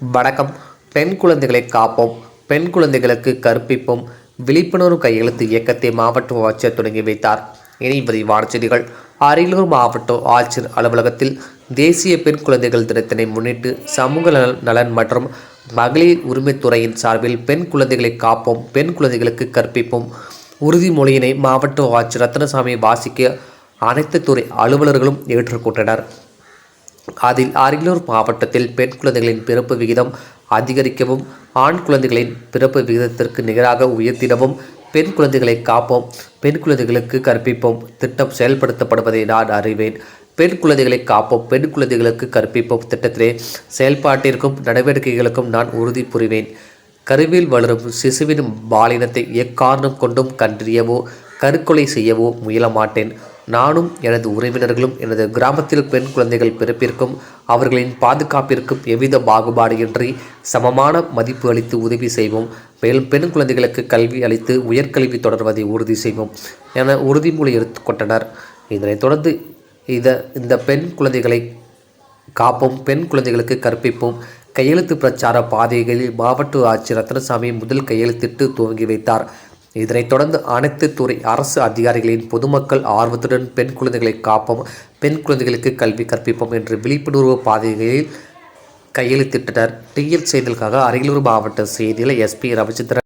வணக்கம். பெண் குழந்தைகளை காப்போம். பெண் குழந்தைகளுக்கு கற்பிப்போம். விழிப்புணர்வு கையெழுத்து இயக்கத்தை மாவட்ட ஆட்சியர் தொடங்கி வைத்தார். இனி விரிவான செய்திகள். அரியலூர் மாவட்ட ஆட்சியர் அலுவலகத்தில் தேசிய பெண் குழந்தைகள் தினத்தினை முன்னிட்டு சமூக நலன் நலன் மற்றும் மகளிர் உரிமைத்துறையின் சார்பில் பெண் குழந்தைகளை காப்போம். பெண் குழந்தைகளுக்கு கற்பிப்போம். உறுதிமொழியினை மாவட்ட ஆட்சியர் ரத்னசாமி வாசிக்க அனைத்து துறை அலுவலர்களும் ஏற்றுக்கொண்டனர். அதில் அரியலூர் மாவட்டத்தில் பெண் குழந்தைகளின் பிறப்பு விகிதம் அதிகரிக்கவும் ஆண் குழந்தைகளின் பிறப்பு விகிதத்திற்கு நிகராக உயர்த்திடவும் பெண் குழந்தைகளை காப்போம் பெண் குழந்தைகளுக்கு கற்பிப்போம் திட்டம் செயல்படுத்தப்படுவதை நான் அறிவேன். பெண் குழந்தைகளை காப்போம் பெண் குழந்தைகளுக்கு கற்பிப்போம் திட்டத்திலே செயல்பாட்டிற்கும் நடவடிக்கைகளுக்கும் நான் உறுதி புரிவேன். கருவில் வளரும் சிசுவின் பாலினத்தை எக்காரணம் கொண்டும் கண்டறியவோ கருக்கொலை செய்யவோ முயல மாட்டேன் நானும் எனது உறவினர்களும் எனது கிராமத்தில் பெண் குழந்தைகள் பிறப்பிற்கும் அவர்களின் பாதுகாப்பிற்கும் எவ்வித பாகுபாடு இன்றி சமமான மதிப்பு அளித்து உதவி செய்வோம். மேலும் பெண் குழந்தைகளுக்கு கல்வி அளித்து உயர்கல்வி தொடர்வதை உறுதி செய்வோம் என உறுதிமொழி எடுத்துக்கொண்டனர் இதனைத் தொடர்ந்து இத இந்த பெண் குழந்தைகளை காப்போம் பெண் குழந்தைகளுக்கு கற்பிப்போம். கையெழுத்து பிரச்சார பாதைகளில் மாவட்ட ஆட்சியர் ரத்னசாமி முதல் கையெழுத்திட்டு துவங்கி வைத்தார். இதனைத் தொடர்ந்து அனைத்து துறை அரசு அதிகாரிகளின் பொதுமக்கள் ஆர்வத்துடன் பெண் குழந்தைகளை காப்போம் பெண் குழந்தைகளுக்கு கல்வி கற்பிப்போம் என்று விழிப்புணர்வு பாதைகளில் கையெழுத்திட்டனர். டிஎல் செய்திகளுக்காக அரியலூர் மாவட்ட செய்தியில் எஸ்பி ரவிச்சந்திரன்.